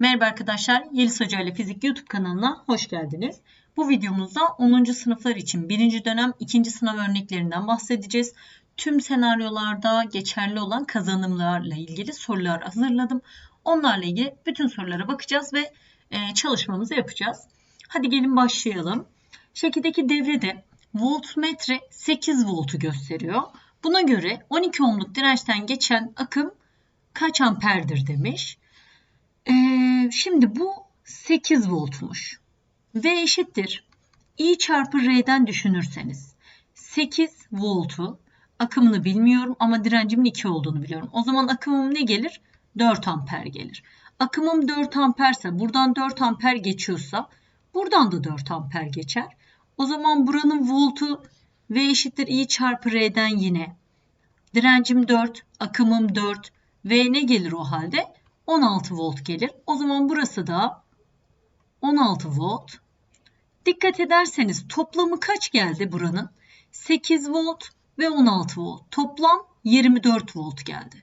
Merhaba arkadaşlar, Yeliz Hoca ile Fizik YouTube kanalına hoş geldiniz. Bu videomuzda 10. sınıflar için 1. dönem 2. sınav örneklerinden bahsedeceğiz. Tüm senaryolarda geçerli olan kazanımlarla ilgili sorular hazırladım. Onlarla ilgili bütün sorulara bakacağız ve e, çalışmamızı yapacağız. Hadi gelin başlayalım. Şekildeki devrede voltmetre 8 voltu gösteriyor. Buna göre 12 ohmluk dirençten geçen akım kaç amperdir demiş. Ee, şimdi bu 8 voltmuş. V eşittir. I çarpı R'den düşünürseniz 8 voltu akımını bilmiyorum ama direncimin 2 olduğunu biliyorum. O zaman akımım ne gelir? 4 amper gelir. Akımım 4 amperse buradan 4 amper geçiyorsa buradan da 4 amper geçer. O zaman buranın voltu V eşittir I çarpı R'den yine. Direncim 4, akımım 4. V ne gelir o halde? 16 volt gelir. O zaman burası da 16 volt. Dikkat ederseniz toplamı kaç geldi buranın? 8 volt ve 16 volt. Toplam 24 volt geldi.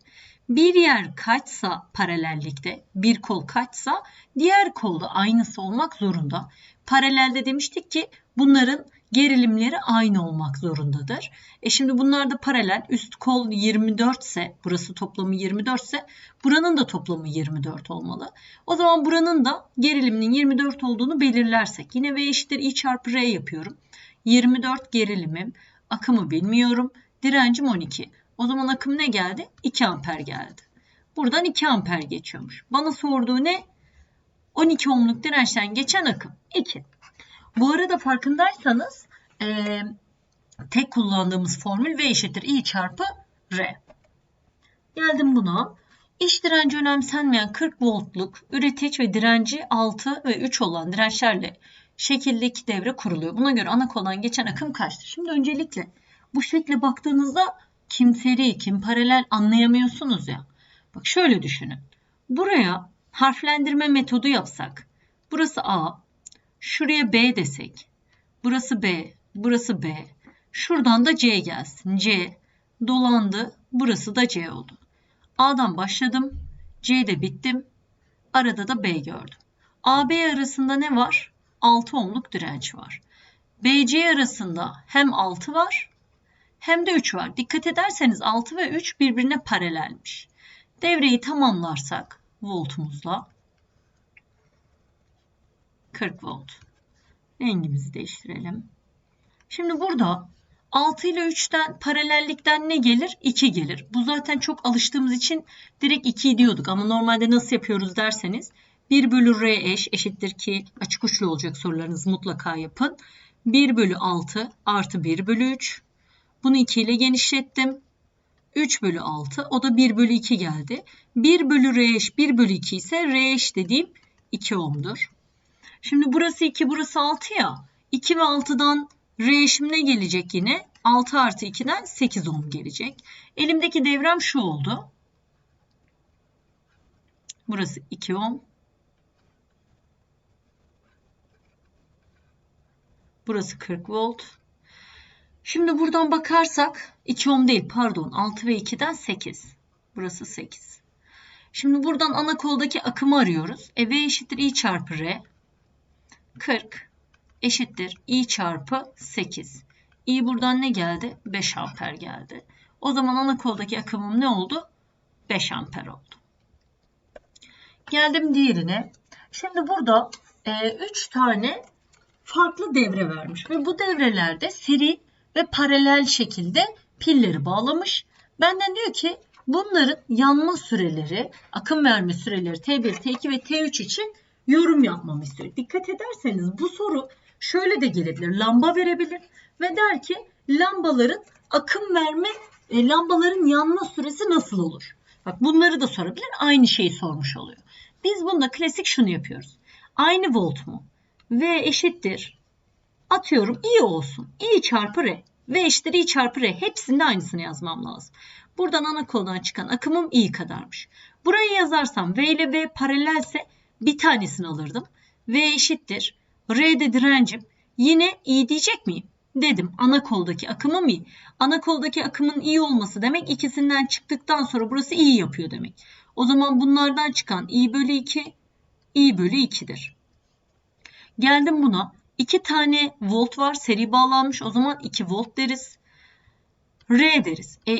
Bir yer kaçsa paralellikte, bir kol kaçsa diğer kolda aynısı olmak zorunda. Paralelde demiştik ki bunların gerilimleri aynı olmak zorundadır. E şimdi bunlar da paralel. Üst kol 24 ise, burası toplamı 24 ise buranın da toplamı 24 olmalı. O zaman buranın da geriliminin 24 olduğunu belirlersek yine V eşittir I çarpı R yapıyorum. 24 gerilimim, akımı bilmiyorum. Direncim 12. O zaman akım ne geldi? 2 amper geldi. Buradan 2 amper geçiyormuş. Bana sorduğu ne? 12 ohmluk dirençten geçen akım 2. Bu arada farkındaysanız e, tek kullandığımız formül V eşittir I çarpı R. Geldim buna. İş direnci önemsenmeyen 40 voltluk üretici ve direnci 6 ve 3 olan dirençlerle şekildeki devre kuruluyor. Buna göre ana koldan geçen akım kaçtır? Şimdi öncelikle bu şekle baktığınızda kim seri, kim paralel anlayamıyorsunuz ya. Bak şöyle düşünün. Buraya harflendirme metodu yapsak. Burası A, şuraya B desek. Burası B, burası B. Şuradan da C gelsin. C dolandı. Burası da C oldu. A'dan başladım. C'de bittim. Arada da B gördüm. AB arasında ne var? 6 ohmluk direnç var. BC arasında hem 6 var hem de 3 var. Dikkat ederseniz 6 ve 3 birbirine paralelmiş. Devreyi tamamlarsak voltumuzla 40 volt. Rengimizi değiştirelim. Şimdi burada 6 ile 3'ten paralellikten ne gelir? 2 gelir. Bu zaten çok alıştığımız için direkt 2 diyorduk ama normalde nasıl yapıyoruz derseniz 1 bölü R eş eşittir ki açık uçlu olacak sorularınızı mutlaka yapın. 1 bölü 6 artı 1 bölü 3. Bunu 2 ile genişlettim. 3 bölü 6 o da 1 bölü 2 geldi. 1 bölü R eş 1 bölü 2 ise R dediğim 2 ohmdur. Şimdi burası 2 burası 6 ya. 2 ve 6'dan R ne gelecek yine? 6 artı 2'den 8 ohm gelecek. Elimdeki devrem şu oldu. Burası 2 ohm. Burası 40 volt. Şimdi buradan bakarsak 2 ohm değil pardon 6 ve 2'den 8. Burası 8. Şimdi buradan ana koldaki akımı arıyoruz. E V eşittir I çarpı R. 40 eşittir I çarpı 8. I buradan ne geldi? 5 amper geldi. O zaman ana koldaki akımım ne oldu? 5 amper oldu. Geldim diğerine. Şimdi burada 3 e, tane farklı devre vermiş ve bu devrelerde seri ve paralel şekilde pilleri bağlamış. Benden diyor ki bunların yanma süreleri, akım verme süreleri T1, T2 ve T3 için yorum yapmamı istiyor. Dikkat ederseniz bu soru şöyle de gelebilir. Lamba verebilir ve der ki lambaların akım verme, e, lambaların yanma süresi nasıl olur? Bak bunları da sorabilir. Aynı şeyi sormuş oluyor. Biz bunda klasik şunu yapıyoruz. Aynı volt mu? V eşittir. Atıyorum I olsun. I çarpı R. V eşittir I çarpı R. Hepsinde aynısını yazmam lazım. Buradan ana koldan çıkan akımım I kadarmış. Burayı yazarsam V ile V paralelse bir tanesini alırdım. V eşittir. R'de direncim. Yine i diyecek miyim? Dedim. Ana koldaki akımım i. Ana koldaki akımın i olması demek ikisinden çıktıktan sonra burası i yapıyor demek. O zaman bunlardan çıkan i bölü 2 I bölü 2'dir. Geldim buna. 2 tane volt var. Seri bağlanmış. O zaman 2 volt deriz. R deriz. E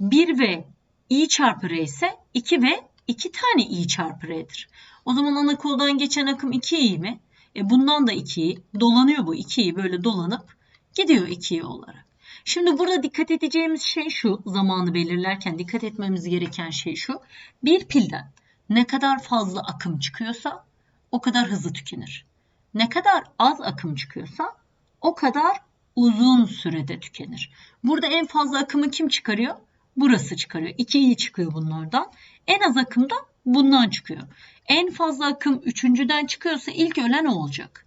1 ve I çarpı R ise 2 ve 2 tane I çarpı R'dir. O zaman ana koldan geçen akım 2I mi? E bundan da 2I. Dolanıyor bu 2I böyle dolanıp gidiyor 2I olarak. Şimdi burada dikkat edeceğimiz şey şu. Zamanı belirlerken dikkat etmemiz gereken şey şu. Bir pilden ne kadar fazla akım çıkıyorsa o kadar hızlı tükenir. Ne kadar az akım çıkıyorsa o kadar uzun sürede tükenir. Burada en fazla akımı kim çıkarıyor? Burası çıkarıyor. 2i çıkıyor bunlardan. En az akım da bundan çıkıyor. En fazla akım üçüncüden çıkıyorsa ilk ölen o olacak.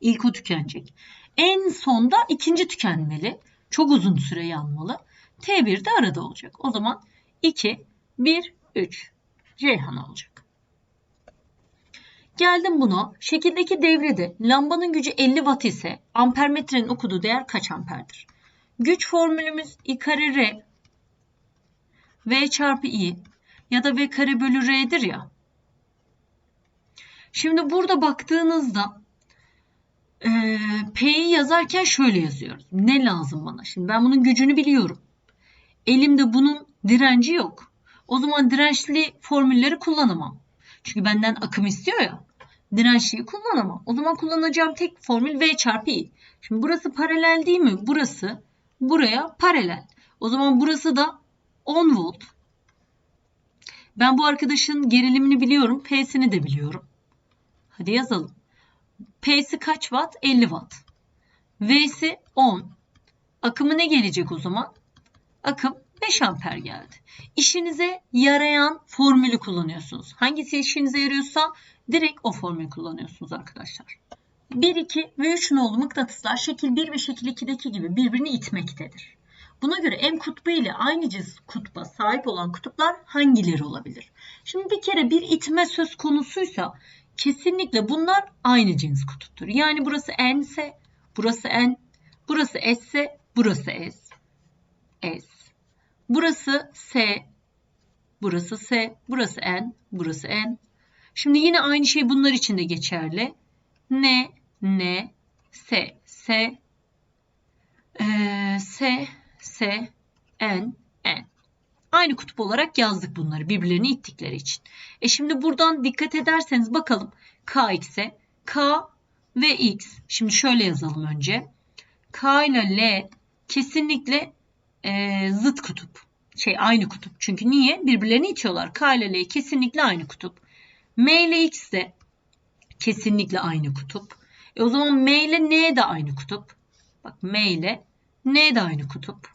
İlk o tükenecek. En sonda ikinci tükenmeli. Çok uzun süre yanmalı. T1 de arada olacak. O zaman 2, 1, 3. Ceyhan olacak. Geldim buna. Şekildeki devrede lambanın gücü 50 watt ise ampermetrenin okuduğu değer kaç amperdir? Güç formülümüz I kare R V çarpı I ya da V kare bölü R'dir ya. Şimdi burada baktığınızda e, P'yi yazarken şöyle yazıyoruz. Ne lazım bana? Şimdi ben bunun gücünü biliyorum. Elimde bunun direnci yok. O zaman dirençli formülleri kullanamam. Çünkü benden akım istiyor ya. Dirençliyi kullanamam. O zaman kullanacağım tek formül V çarpı I. Şimdi burası paralel değil mi? Burası buraya paralel. O zaman burası da 10 volt. Ben bu arkadaşın gerilimini biliyorum. P'sini de biliyorum. Hadi yazalım. P'si kaç watt? 50 watt. V'si 10. Akımı ne gelecek o zaman? Akım 5 amper geldi. İşinize yarayan formülü kullanıyorsunuz. Hangisi işinize yarıyorsa direkt o formülü kullanıyorsunuz arkadaşlar. 1, 2 ve 3 nolu mıknatıslar şekil 1 ve şekil 2'deki gibi birbirini itmektedir. Buna göre M kutbu ile aynı cins kutba sahip olan kutuplar hangileri olabilir? Şimdi bir kere bir itme söz konusuysa kesinlikle bunlar aynı cins kutuptur. Yani burası N ise burası N, burası S ise burası S. S. Burası S, burası S, burası N, burası N. Şimdi yine aynı şey bunlar için de geçerli. N, N, S, S, ee, S, S, N, N. Aynı kutup olarak yazdık bunları birbirlerini ittikleri için. E şimdi buradan dikkat ederseniz bakalım KX'e K ve X. Şimdi şöyle yazalım önce. K ile L kesinlikle e, zıt kutup. Şey aynı kutup. Çünkü niye? Birbirlerini itiyorlar. K ile L kesinlikle aynı kutup. M ile X de kesinlikle aynı kutup. E o zaman M ile N de aynı kutup. Bak M ile N de aynı kutup.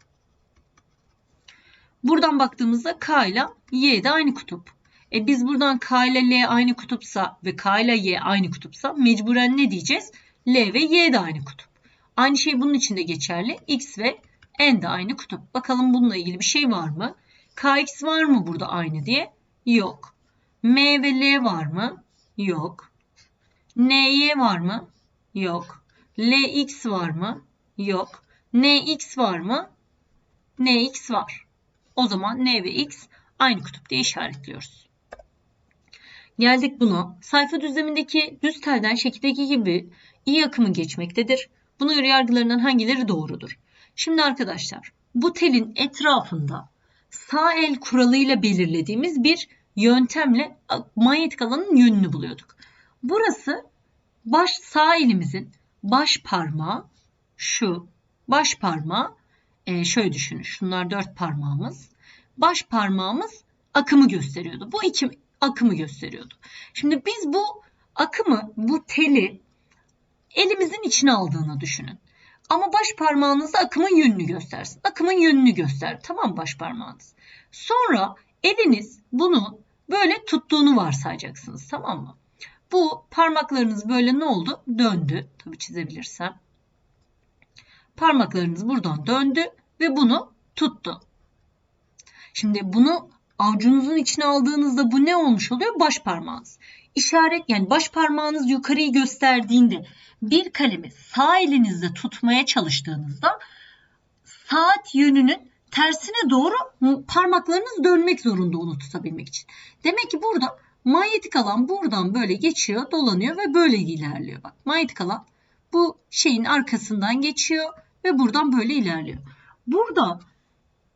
Buradan baktığımızda K ile Y de aynı kutup. E biz buradan K ile L aynı kutupsa ve K ile Y aynı kutupsa mecburen ne diyeceğiz? L ve Y de aynı kutup. Aynı şey bunun için de geçerli. X ve N de aynı kutup. Bakalım bununla ilgili bir şey var mı? KX var mı burada aynı diye? Yok. M ve L var mı? Yok. NY var mı? Yok. LX var mı? Yok. NX var mı? NX var. O zaman N ve X aynı kutup diye işaretliyoruz. Geldik buna. Sayfa düzlemindeki düz telden şekildeki gibi iyi akımı geçmektedir. Buna göre yargılarından hangileri doğrudur? Şimdi arkadaşlar bu telin etrafında sağ el kuralıyla belirlediğimiz bir yöntemle manyetik alanın yönünü buluyorduk. Burası baş sağ elimizin baş parmağı şu baş parmağı e, şöyle düşünün şunlar dört parmağımız baş parmağımız akımı gösteriyordu. Bu iki akımı gösteriyordu. Şimdi biz bu akımı bu teli elimizin içine aldığını düşünün. Ama baş parmağınızda akımın yönünü göstersin. Akımın yönünü göster. Tamam baş parmağınız. Sonra eliniz bunu böyle tuttuğunu varsayacaksınız. Tamam mı? Bu parmaklarınız böyle ne oldu? Döndü. Tabii çizebilirsem. Parmaklarınız buradan döndü ve bunu tuttu. Şimdi bunu avucunuzun içine aldığınızda bu ne olmuş oluyor? Baş parmağınız. İşaret yani baş parmağınız yukarıyı gösterdiğinde bir kalemi sağ elinizde tutmaya çalıştığınızda saat yönünün tersine doğru parmaklarınız dönmek zorunda onu tutabilmek için. Demek ki burada Manyetik alan buradan böyle geçiyor, dolanıyor ve böyle ilerliyor. Bak manyetik alan bu şeyin arkasından geçiyor ve buradan böyle ilerliyor. Burada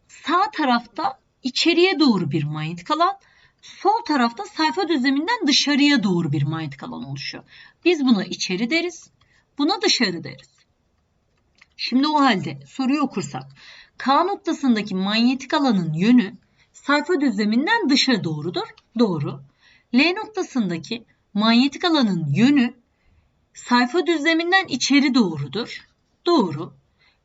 sağ tarafta içeriye doğru bir manyetik alan, sol tarafta sayfa düzleminden dışarıya doğru bir manyetik alan oluşuyor. Biz buna içeri deriz, buna dışarı deriz. Şimdi o halde soruyu okursak. K noktasındaki manyetik alanın yönü sayfa düzleminden dışa doğrudur. Doğru. L noktasındaki manyetik alanın yönü sayfa düzleminden içeri doğrudur. Doğru.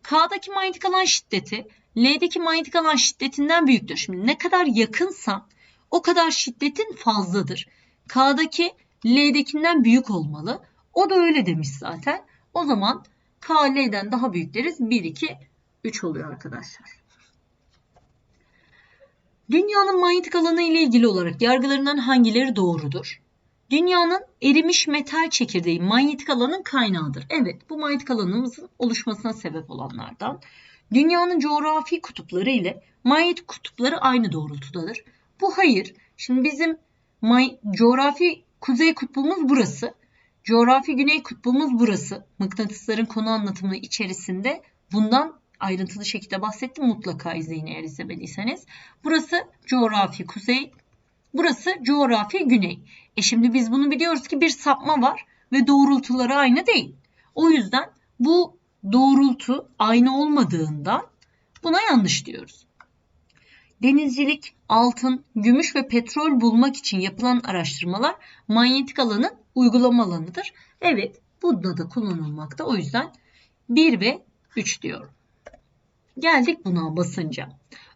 K'daki manyetik alan şiddeti L'deki manyetik alan şiddetinden büyüktür. Şimdi ne kadar yakınsa o kadar şiddetin fazladır. K'daki L'dekinden büyük olmalı. O da öyle demiş zaten. O zaman K L'den daha büyük deriz. 1, 2, 3 oluyor arkadaşlar. Dünyanın manyetik alanı ile ilgili olarak yargılarından hangileri doğrudur? Dünyanın erimiş metal çekirdeği manyetik alanın kaynağıdır. Evet, bu manyetik alanımızın oluşmasına sebep olanlardan. Dünyanın coğrafi kutupları ile manyetik kutupları aynı doğrultudadır. Bu hayır. Şimdi bizim coğrafi kuzey kutbumuz burası. Coğrafi güney kutbumuz burası. Mıknatısların konu anlatımı içerisinde bundan ayrıntılı şekilde bahsettim. Mutlaka izleyin eğer izlemediyseniz. Burası coğrafi kuzey, burası coğrafi güney. E şimdi biz bunu biliyoruz ki bir sapma var ve doğrultuları aynı değil. O yüzden bu doğrultu aynı olmadığından buna yanlış diyoruz. Denizcilik, altın, gümüş ve petrol bulmak için yapılan araştırmalar manyetik alanın uygulama alanıdır. Evet, bunda da kullanılmakta. O yüzden 1 ve 3 diyorum. Geldik buna basınca.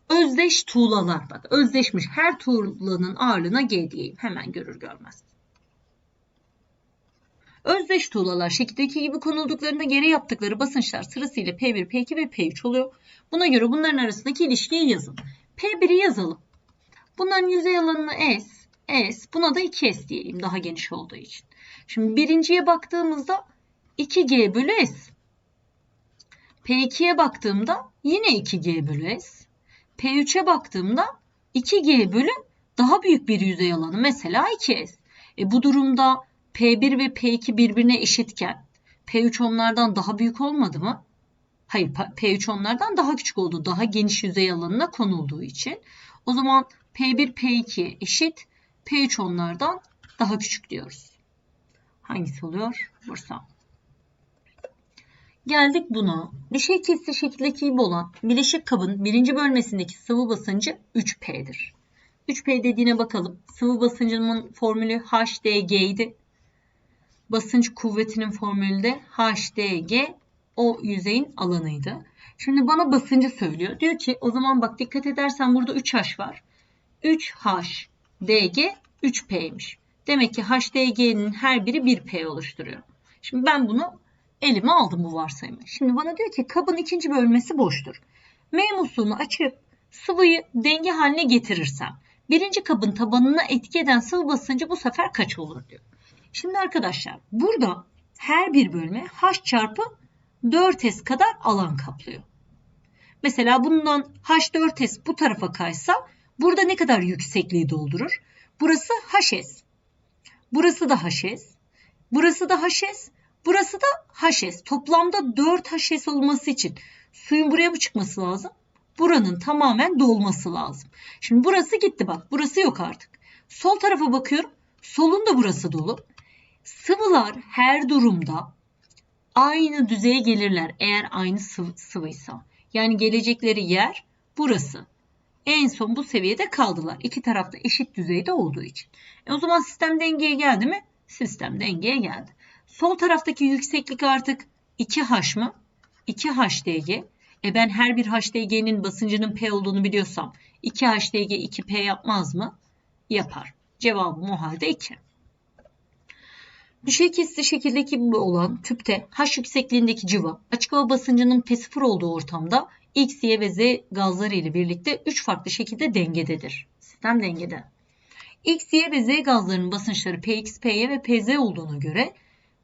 Özdeş tuğlalar bak özdeşmiş her tuğlanın ağırlığına G diyeyim hemen görür görmez. Özdeş tuğlalar şekildeki gibi konulduklarında geri yaptıkları basınçlar sırasıyla P1, P2 ve P3 oluyor. Buna göre bunların arasındaki ilişkiyi yazın. P1'i yazalım. Bunların yüzey alanını S, S, buna da 2S diyelim daha geniş olduğu için. Şimdi birinciye baktığımızda 2G bölü S. P2'ye baktığımda yine 2G bölü S. P3'e baktığımda 2G bölü daha büyük bir yüzey alanı mesela 2S. E bu durumda P1 ve P2 birbirine eşitken P3 onlardan daha büyük olmadı mı? Hayır P3 onlardan daha küçük oldu. Daha geniş yüzey alanına konulduğu için. O zaman P1 P2 eşit. P3 onlardan daha küçük diyoruz. Hangisi oluyor? Bursa. Geldik buna. Bir şey kesti şekildeki gibi olan bileşik kabın birinci bölmesindeki sıvı basıncı 3P'dir. 3P dediğine bakalım. Sıvı basıncının formülü HDG idi. Basınç kuvvetinin formülü de HDG o yüzeyin alanıydı. Şimdi bana basıncı söylüyor. Diyor ki o zaman bak dikkat edersen burada 3H var. 3H DG 3P'ymiş. Demek ki HDG'nin her biri 1P oluşturuyor. Şimdi ben bunu elime aldım bu varsayımı. Şimdi bana diyor ki kabın ikinci bölmesi boştur. M musluğunu açıp sıvıyı denge haline getirirsem birinci kabın tabanına etki eden sıvı basıncı bu sefer kaç olur diyor. Şimdi arkadaşlar burada her bir bölme H çarpı 4S kadar alan kaplıyor. Mesela bundan H4S bu tarafa kaysa burada ne kadar yüksekliği doldurur? Burası HS. Burası da HS. Burası da HS. Burası da HS. Toplamda 4 HS olması için suyun buraya mı çıkması lazım? Buranın tamamen dolması lazım. Şimdi burası gitti bak. Burası yok artık. Sol tarafa bakıyorum. Solun da burası dolu. Sıvılar her durumda aynı düzeye gelirler eğer aynı sıvı, sıvıysa. Yani gelecekleri yer burası. En son bu seviyede kaldılar. İki tarafta eşit düzeyde olduğu için. E o zaman sistem dengeye geldi mi? Sistem dengeye geldi. Sol taraftaki yükseklik artık 2H mı? 2HDG. E ben her bir HDG'nin basıncının P olduğunu biliyorsam 2HDG 2P yapmaz mı? Yapar. Cevabım o halde 2. Düşey kesitli şekildeki olan tüpte H yüksekliğindeki cıva açık hava basıncının P0 olduğu ortamda X, Y ve Z gazları ile birlikte 3 farklı şekilde dengededir. Sistem dengede. X, Y ve Z gazlarının basınçları Px, Py ve Pz olduğuna göre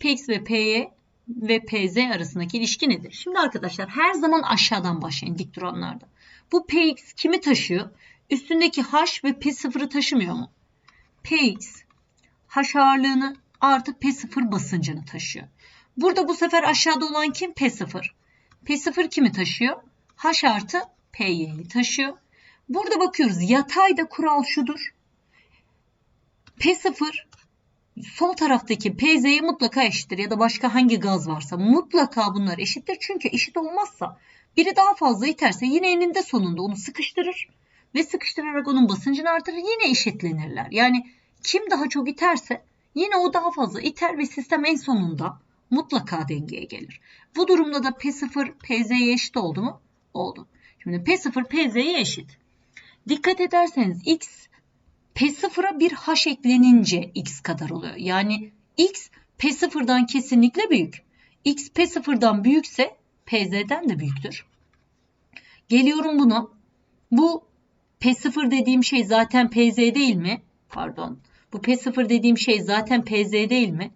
Px ve Py ve Pz arasındaki ilişki nedir? Şimdi arkadaşlar her zaman aşağıdan başlayın dik duranlarda. Bu Px kimi taşıyor? Üstündeki H ve P0'ı taşımıyor mu? Px H ağırlığını artı P0 basıncını taşıyor. Burada bu sefer aşağıda olan kim? P0. P0 kimi taşıyor? H artı P'yi taşıyor. Burada bakıyoruz yatayda kural şudur. P0 sol taraftaki PZ'ye mutlaka eşittir ya da başka hangi gaz varsa mutlaka bunlar eşittir. Çünkü eşit olmazsa biri daha fazla iterse yine eninde sonunda onu sıkıştırır ve sıkıştırarak onun basıncını artırır yine eşitlenirler. Yani kim daha çok iterse yine o daha fazla iter ve sistem en sonunda mutlaka dengeye gelir. Bu durumda da P0 PZ'ye eşit oldu mu? Oldu. Şimdi P0 PZ'ye eşit. Dikkat ederseniz X P0'a bir H eklenince X kadar oluyor. Yani X P0'dan kesinlikle büyük. X P0'dan büyükse PZ'den de büyüktür. Geliyorum buna. Bu P0 dediğim şey zaten PZ değil mi? Pardon. Bu P0 dediğim şey zaten PZ değil mi?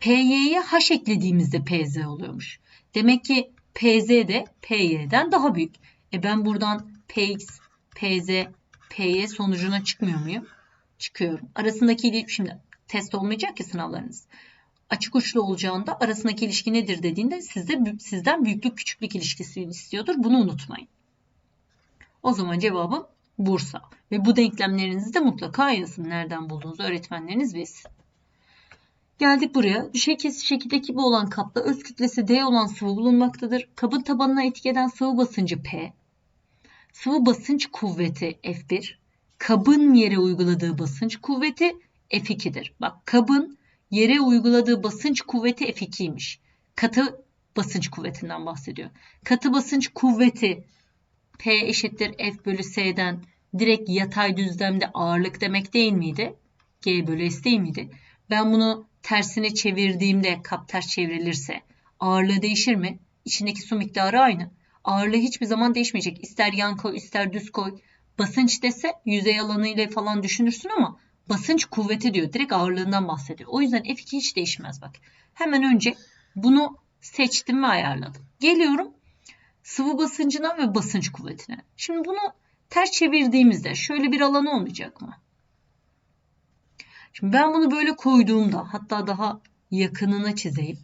PY'ye H eklediğimizde PZ oluyormuş. Demek ki PZ de PY'den daha büyük. E ben buradan PX, PZ, PY sonucuna çıkmıyor muyum? Çıkıyorum. Arasındaki ilişki şimdi test olmayacak ki sınavlarınız. Açık uçlu olacağında arasındaki ilişki nedir dediğinde sizde sizden büyüklük küçüklük ilişkisi istiyordur. Bunu unutmayın. O zaman cevabım Bursa. Ve bu denklemlerinizi de mutlaka yazın. Nereden bulduğunuzu öğretmenleriniz bilsin. Geldik buraya. Düşey kesici şekilde gibi olan kapta öz kütlesi D olan sıvı bulunmaktadır. Kabın tabanına etki eden sıvı basıncı P. Sıvı basınç kuvveti F1. Kabın yere uyguladığı basınç kuvveti F2'dir. Bak kabın yere uyguladığı basınç kuvveti F2'ymiş. Katı basınç kuvvetinden bahsediyor. Katı basınç kuvveti P eşittir F bölü S'den direkt yatay düzlemde ağırlık demek değil miydi? G bölü S değil miydi? Ben bunu tersine çevirdiğimde kap ters çevrilirse ağırlığı değişir mi? İçindeki su miktarı aynı. Ağırlığı hiçbir zaman değişmeyecek. İster yan koy ister düz koy. Basınç dese yüzey alanı ile falan düşünürsün ama basınç kuvveti diyor. Direkt ağırlığından bahsediyor. O yüzden F2 hiç değişmez bak. Hemen önce bunu seçtim ve ayarladım. Geliyorum sıvı basıncına ve basınç kuvvetine. Şimdi bunu ters çevirdiğimizde şöyle bir alan olmayacak mı? Şimdi ben bunu böyle koyduğumda hatta daha yakınına çizeyim.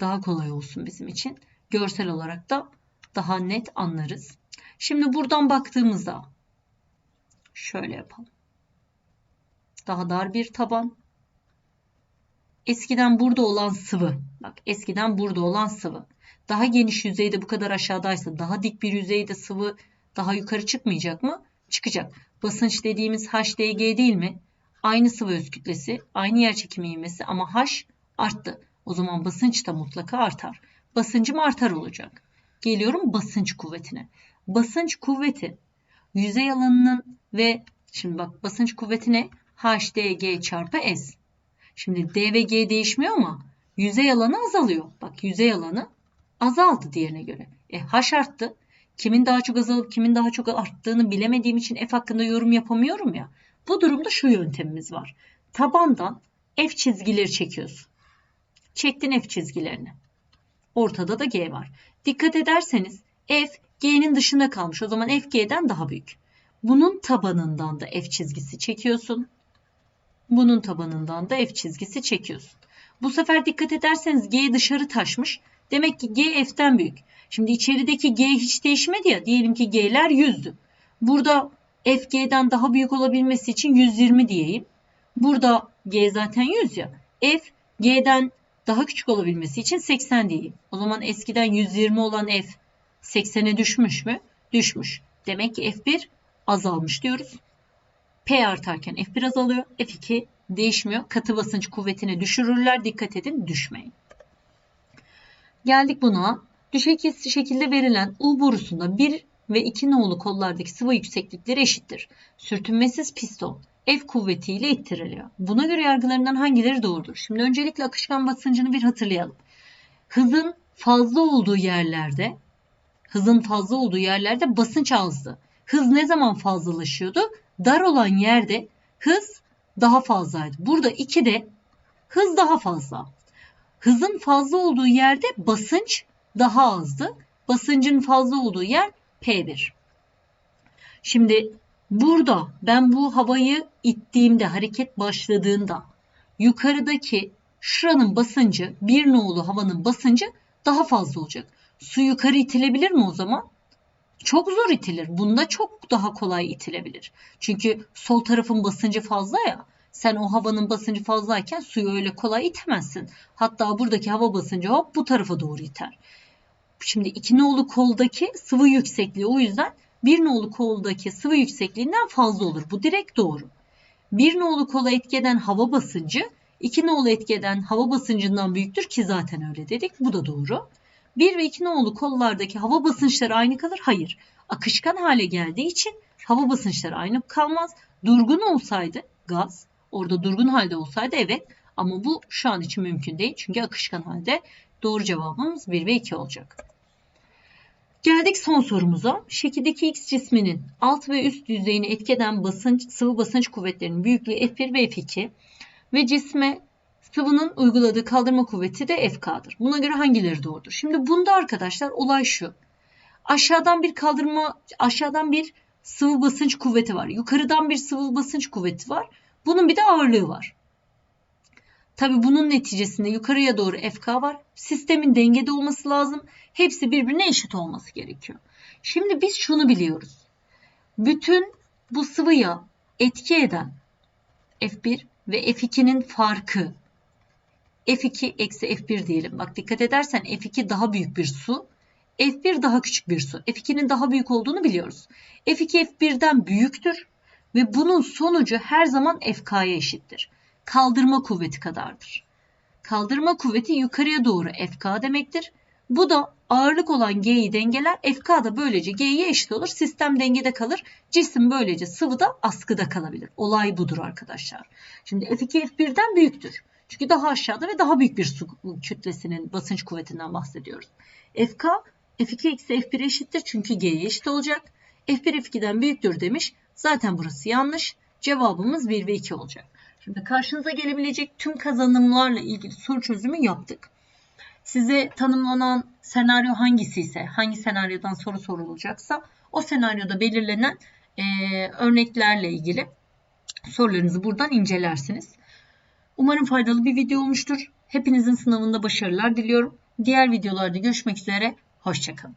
Daha kolay olsun bizim için. Görsel olarak da daha net anlarız. Şimdi buradan baktığımızda şöyle yapalım. Daha dar bir taban. Eskiden burada olan sıvı. Bak eskiden burada olan sıvı. Daha geniş yüzeyde bu kadar aşağıdaysa daha dik bir yüzeyde sıvı daha yukarı çıkmayacak mı? Çıkacak. Basınç dediğimiz HDG değil mi? Aynı sıvı öz kütlesi, aynı yer çekimi ivmesi ama H arttı. O zaman basınç da mutlaka artar. Basıncım artar olacak. Geliyorum basınç kuvvetine. Basınç kuvveti yüzey alanının ve şimdi bak basınç kuvveti ne? HDG çarpı S. Şimdi D ve G değişmiyor ama yüzey alanı azalıyor. Bak yüzey alanı azaldı diğerine göre. E H arttı. Kimin daha çok azalıp kimin daha çok arttığını bilemediğim için F hakkında yorum yapamıyorum ya. Bu durumda şu yöntemimiz var. Tabandan F çizgileri çekiyorsun. Çektin F çizgilerini. Ortada da G var. Dikkat ederseniz F G'nin dışında kalmış. O zaman F G'den daha büyük. Bunun tabanından da F çizgisi çekiyorsun. Bunun tabanından da F çizgisi çekiyorsun. Bu sefer dikkat ederseniz G dışarı taşmış. Demek ki G F'ten büyük. Şimdi içerideki G hiç değişmedi ya. Diyelim ki G'ler 100'dü. Burada F G'den daha büyük olabilmesi için 120 diyeyim. Burada G zaten 100 ya. F G'den daha küçük olabilmesi için 80 diyeyim. O zaman eskiden 120 olan F 80'e düşmüş mü? Düşmüş. Demek ki F1 azalmış diyoruz. P artarken F1 azalıyor. F2 değişmiyor. Katı basınç kuvvetini düşürürler. Dikkat edin düşmeyin. Geldik buna. Kesici şekilde verilen U borusunda 1 ve 2 nolu kollardaki sıvı yükseklikleri eşittir. Sürtünmesiz piston F kuvvetiyle ittiriliyor. Buna göre yargılarından hangileri doğrudur? Şimdi öncelikle akışkan basıncını bir hatırlayalım. Hızın fazla olduğu yerlerde hızın fazla olduğu yerlerde basınç azdı. Hız ne zaman fazlalaşıyordu? Dar olan yerde hız daha fazlaydı. Burada 2'de hız daha fazla. Hızın fazla olduğu yerde basınç daha azdı. Basıncın fazla olduğu yer P1. Şimdi burada ben bu havayı ittiğimde hareket başladığında yukarıdaki şuranın basıncı, bir nolu havanın basıncı daha fazla olacak. Su yukarı itilebilir mi o zaman? Çok zor itilir. Bunda çok daha kolay itilebilir. Çünkü sol tarafın basıncı fazla ya. Sen o havanın basıncı fazlayken suyu öyle kolay itemezsin. Hatta buradaki hava basıncı hop bu tarafa doğru iter. Şimdi iki nolu koldaki sıvı yüksekliği o yüzden bir nolu koldaki sıvı yüksekliğinden fazla olur. Bu direkt doğru. Bir nolu kola etkeden hava basıncı iki nolu etkeden hava basıncından büyüktür ki zaten öyle dedik. Bu da doğru. 1 ve 2 nolu kollardaki hava basınçları aynı kalır. Hayır. Akışkan hale geldiği için hava basınçları aynı kalmaz. Durgun olsaydı gaz orada durgun halde olsaydı evet ama bu şu an için mümkün değil. Çünkü akışkan halde doğru cevabımız 1 ve 2 olacak. Geldik son sorumuza. Şekildeki X cisminin alt ve üst yüzeyini etkeden basınç, sıvı basınç kuvvetlerinin büyüklüğü F1 ve F2 ve cisme sıvının uyguladığı kaldırma kuvveti de FK'dır. Buna göre hangileri doğrudur? Şimdi bunda arkadaşlar olay şu. Aşağıdan bir kaldırma, aşağıdan bir sıvı basınç kuvveti var. Yukarıdan bir sıvı basınç kuvveti var. Bunun bir de ağırlığı var. Tabi bunun neticesinde yukarıya doğru FK var. Sistemin dengede olması lazım. Hepsi birbirine eşit olması gerekiyor. Şimdi biz şunu biliyoruz. Bütün bu sıvıya etki eden F1 ve F2'nin farkı F2 eksi F1 diyelim. Bak dikkat edersen F2 daha büyük bir su. F1 daha küçük bir su. F2'nin daha büyük olduğunu biliyoruz. F2 F1'den büyüktür ve bunun sonucu her zaman FK'ya eşittir. Kaldırma kuvveti kadardır. Kaldırma kuvveti yukarıya doğru FK demektir. Bu da ağırlık olan G'yi dengeler. FK da böylece G'ye eşit olur. Sistem dengede kalır. Cisim böylece sıvıda askıda kalabilir. Olay budur arkadaşlar. Şimdi F2 F1'den büyüktür. Çünkü daha aşağıda ve daha büyük bir su kütlesinin basınç kuvvetinden bahsediyoruz. FK F2 eksi F1 eşittir çünkü G'ye eşit olacak. F1 F2'den büyüktür demiş. Zaten burası yanlış. Cevabımız 1 ve 2 olacak. Şimdi karşınıza gelebilecek tüm kazanımlarla ilgili soru çözümü yaptık. Size tanımlanan senaryo hangisi ise, hangi senaryodan soru sorulacaksa o senaryoda belirlenen e, örneklerle ilgili sorularınızı buradan incelersiniz. Umarım faydalı bir video olmuştur. Hepinizin sınavında başarılar diliyorum. Diğer videolarda görüşmek üzere. Hoşçakalın.